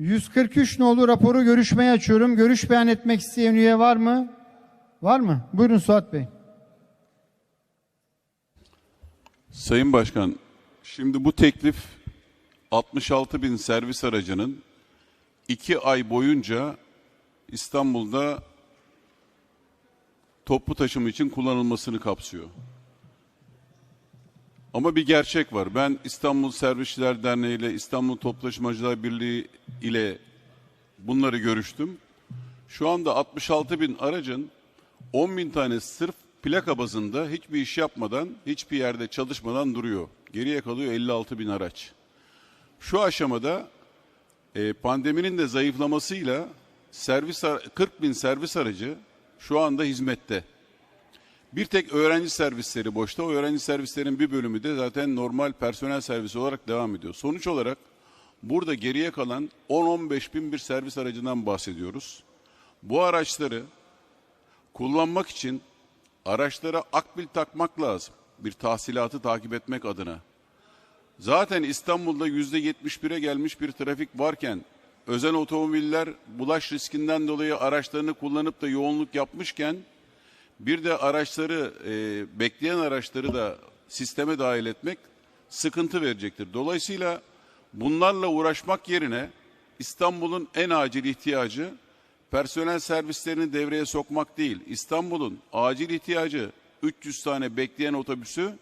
143 nolu raporu görüşmeye açıyorum. Görüş beyan etmek isteyen üye var mı? Var mı? Buyurun Suat Bey. Sayın Başkan, şimdi bu teklif 66 bin servis aracının iki ay boyunca İstanbul'da toplu taşıma için kullanılmasını kapsıyor. Ama bir gerçek var. Ben İstanbul Servisçiler Derneği ile İstanbul Toplu Taşımacılar Birliği ile bunları görüştüm. Şu anda 66 bin aracın 10 bin tane sırf plaka bazında hiçbir iş yapmadan, hiçbir yerde çalışmadan duruyor. Geriye kalıyor 56 bin araç. Şu aşamada e, pandeminin de zayıflamasıyla servis ar- 40 bin servis aracı şu anda hizmette. Bir tek öğrenci servisleri boşta. O öğrenci servislerin bir bölümü de zaten normal personel servisi olarak devam ediyor. Sonuç olarak burada geriye kalan 10-15 bin bir servis aracından bahsediyoruz. Bu araçları kullanmak için araçlara akbil takmak lazım. Bir tahsilatı takip etmek adına. Zaten İstanbul'da yüzde 71'e gelmiş bir trafik varken özel otomobiller bulaş riskinden dolayı araçlarını kullanıp da yoğunluk yapmışken bir de araçları e, bekleyen araçları da sisteme dahil etmek sıkıntı verecektir. Dolayısıyla bunlarla uğraşmak yerine İstanbul'un en acil ihtiyacı personel servislerini devreye sokmak değil. İstanbul'un acil ihtiyacı 300 tane bekleyen otobüsü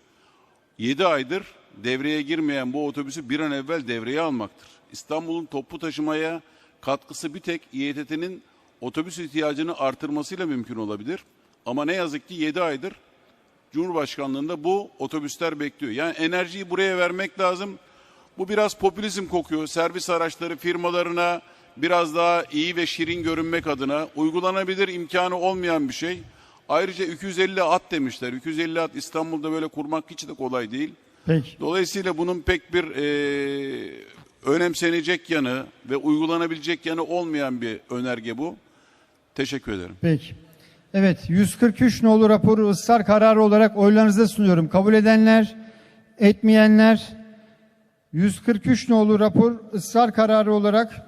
7 aydır devreye girmeyen bu otobüsü bir an evvel devreye almaktır. İstanbul'un toplu taşımaya katkısı bir tek İETT'nin otobüs ihtiyacını artırmasıyla mümkün olabilir. Ama ne yazık ki 7 aydır Cumhurbaşkanlığında bu otobüsler bekliyor. Yani enerjiyi buraya vermek lazım. Bu biraz popülizm kokuyor. Servis araçları firmalarına biraz daha iyi ve şirin görünmek adına uygulanabilir imkanı olmayan bir şey. Ayrıca 250 at demişler. 250 at İstanbul'da böyle kurmak hiç de kolay değil. Peki. Dolayısıyla bunun pek bir e, önemsenecek yanı ve uygulanabilecek yanı olmayan bir önerge bu. Teşekkür ederim. Peki. Evet 143 nolu raporu ısrar kararı olarak oylarınıza sunuyorum. Kabul edenler, etmeyenler 143 nolu rapor ısrar kararı olarak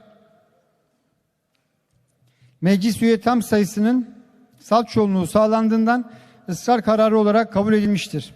meclis üye tam sayısının salt çoğunluğu sağlandığından ısrar kararı olarak kabul edilmiştir.